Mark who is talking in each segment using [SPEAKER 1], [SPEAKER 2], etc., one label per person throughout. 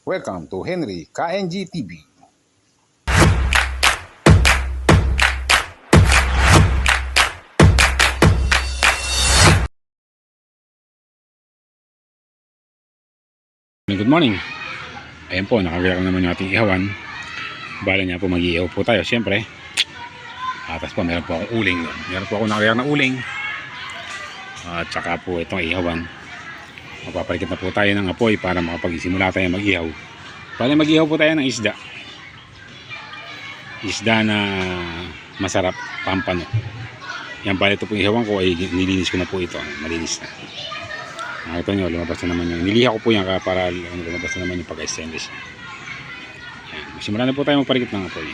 [SPEAKER 1] Welcome to Henry KNG TV.
[SPEAKER 2] Good morning. Ayan po, nakagayak naman yung ating ihawan. Bala niya po mag-iihaw po tayo, siyempre. At tapos po, meron po akong uling. Meron po akong nakagayak na uling. At saka po itong ihawan. Mapapalikit na po tayo ng apoy para makapagsimula tayo mag-ihaw. Bala mag-ihaw po tayo ng isda. Isda na masarap, pampano. Yan bali ito po ihawan ko ay nilinis ko na po ito. Malinis na. Nakita nyo, lumabas na naman yung niliha ko po yan para ano, lumabas na naman yung pagka-stainless. Yan. Magsimula na po tayo magparikit ng apoy.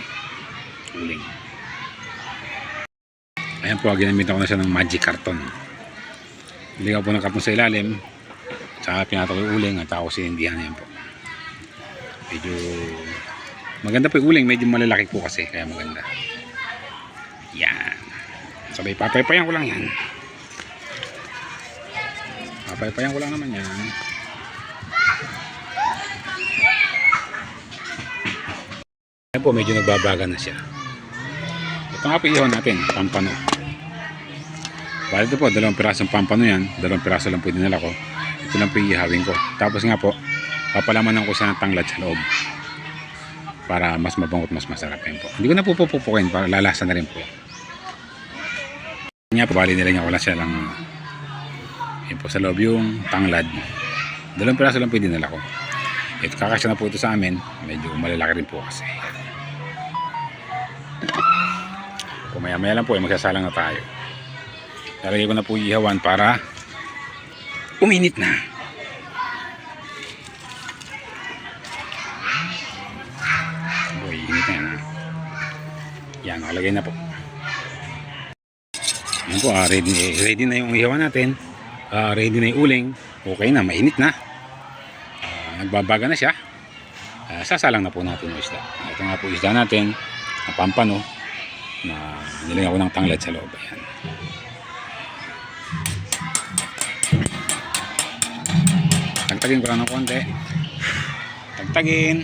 [SPEAKER 2] Uling. Ayan po, ginamit ako na siya ng magic carton. Niligaw po ng karton sa ilalim. Tsaka pinatok yung uling at ako sinindihan yan po. Medyo maganda po yung uling, medyo malalaki po kasi kaya maganda. Yan. Sabay papaypayan ko lang yan. Papaypayan ko lang naman yan. Ayan po, medyo nagbabaga na siya. Ito nga po ihaw natin, pampano. Bali po, dalawang pirasong pampano yan. Dalawang piraso lang po dinala ko. Ito lang po ihawin ko. Tapos nga po, papalamanan ko siya ng tanglad sa loob. Para mas mabangot, mas masarap yan po. Hindi ko na po pupupukin para lalasa na rin po. Nga po, bali nila niya wala siya lang yun po sa loob yung tanglad. Dalawang piraso lang po yung dinala ko. Ito kakasya na po ito sa amin. Medyo malalaki rin po kasi. Kung maya lang po, eh, magsasalang na tayo. Lalagay ko na po ihawan para uminit na. Boy, init na yan. ha? Yan, nakalagay na po. Yan po, ah, ready, ready na yung ihawan natin. Ah, ready na yung uling. Okay na, mainit na. Ah, nagbabaga na siya. Ah, sasalang na po natin yung isda. Ah, ito nga po isda natin. Na pampano. Na ko ng tanglad sa loob. Ayan. Tagtagin ko lang ng konti. Tagtagin.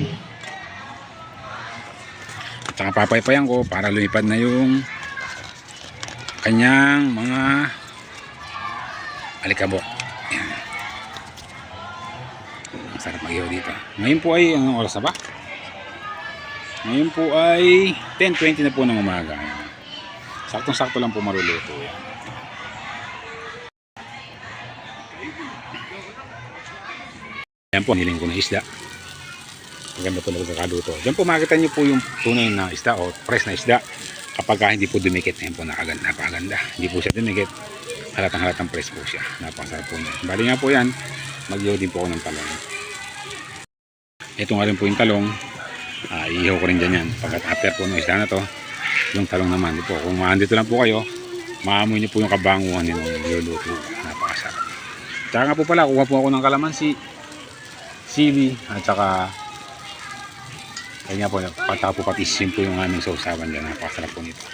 [SPEAKER 2] At saka ko para lumipad na yung kanyang mga alikabok. Yan. Ang sarap mag dito. Ngayon po ay, anong oras na ba? Ngayon po ay 10.20 na po ng umaga. Yan. Saktong-sakto lang po maruluto. Yan. Yan po, niling ko na isda. Maganda po na pagkakaluto. Diyan po makikita niyo po yung tunay na isda o fresh na isda kapag ka hindi po dumikit. Yan po, nakaganda, napakaganda. Hindi po siya dumikit halatang halatang press po siya. Napakasarap po niya. Bali nga po yan, mag din po ako ng talong. Ito nga rin po yung talong. Uh, iihaw ko rin dyan yan. Pagkat after po ng isda na to, yung talong naman. Di po, kung maandito lang po kayo, maamoy niyo po yung kabanguhan nyo niluluto. Napakasarap. Tsaka nga po pala, kuha po ako ng kalamansi, sili, at saka kaya nga po, pata po patisin po yung aming sausawan dyan. Napakasarap po nito.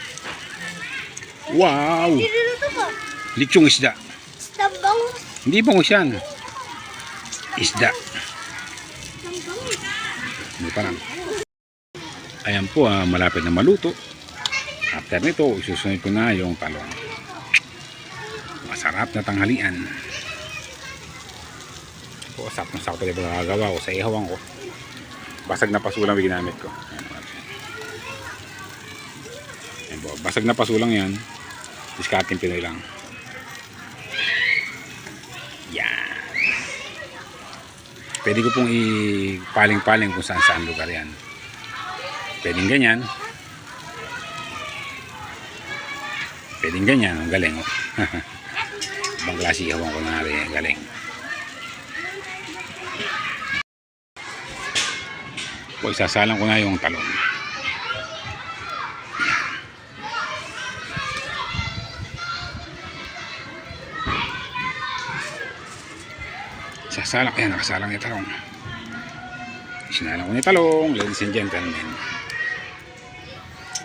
[SPEAKER 2] Wow! Litsong isda. Hindi bangus yan. Isda. Hindi pa lang. Ayan po, ah, malapit na maluto. After nito, isusunod ko na yung talong. Masarap na tanghalian. Po, sakto sakto yung pagkakagawa ko sa ihawang ko. Basag na pasulang yung ginamit ko. Ayan, po. Basag na pasulang yan. Discarding Pinoy lang. Yan. Pwede ko pong ipaling-paling kung saan saan lugar yan. Pwedeng ganyan. Pwedeng ganyan. Ang galing. Oh. Ibang klase ihawan ko na rin. Galing. O isasalang ko na yung talong. Sasalang. Ayan, nakasalang yung talong. Sinalang ko yung talong, ladies and gentlemen.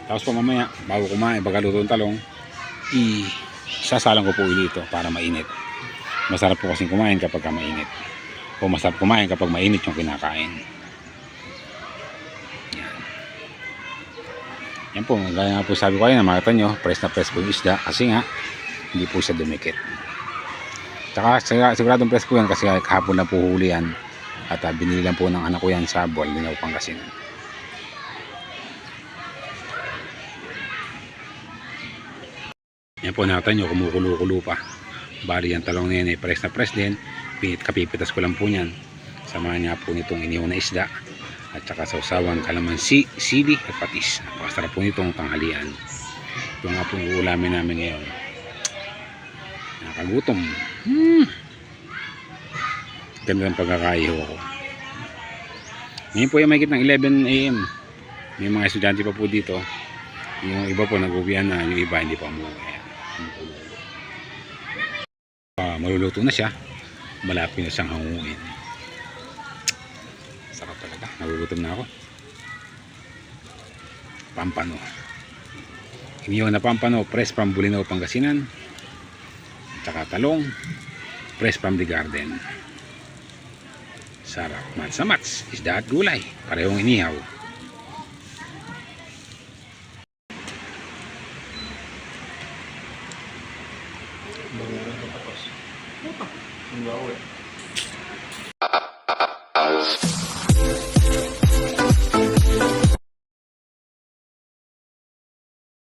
[SPEAKER 2] Tapos po mamaya, bago kumain, baga luto ng talong, i sasalang ko po dito para mainit. Masarap po kasing kumain kapag ka mainit. O masarap kumain kapag mainit yung kinakain. Yan po, gaya nga po sabi ko kayo na nyo, press na press po yung isda kasi nga, hindi po siya dumikit. Tsaka sigur- siguradong press po yan kasi kahapon na po huli yan at ah, binili lang po ng anak ko yan sa Bualinaw, Pangasinan. Yan po nakita nyo, kumukulo-kulo pa. Bali yan talong na yan ay press na press din. Kapipitas ko lang po yan. Samahan niya po nitong inihaw na isda at saka sausawan kalamansi, sili at patis. Napakasarap po nitong tanghalian. Ito nga po yung ulamin namin ngayon. Nakakagutom. Hmm. Ganda ng pagkakaiho ko. Ngayon po yung may ng 11 a.m. May mga estudyante pa po dito. Yung iba po nag-uwian na, yung iba hindi pa umuwi. Ah, maluluto na siya. Malapit na siyang hanguin. Sarap talaga. Nagugutom na ako. Pampano. Iniyaw na pampano, press from Bulinaw, Pangasinan. Tsaka talong, press from the garden. Sarap. Mats sa mats. Isda at gulay. Parehong inihaw.
[SPEAKER 3] Bago tapos. Bago eh.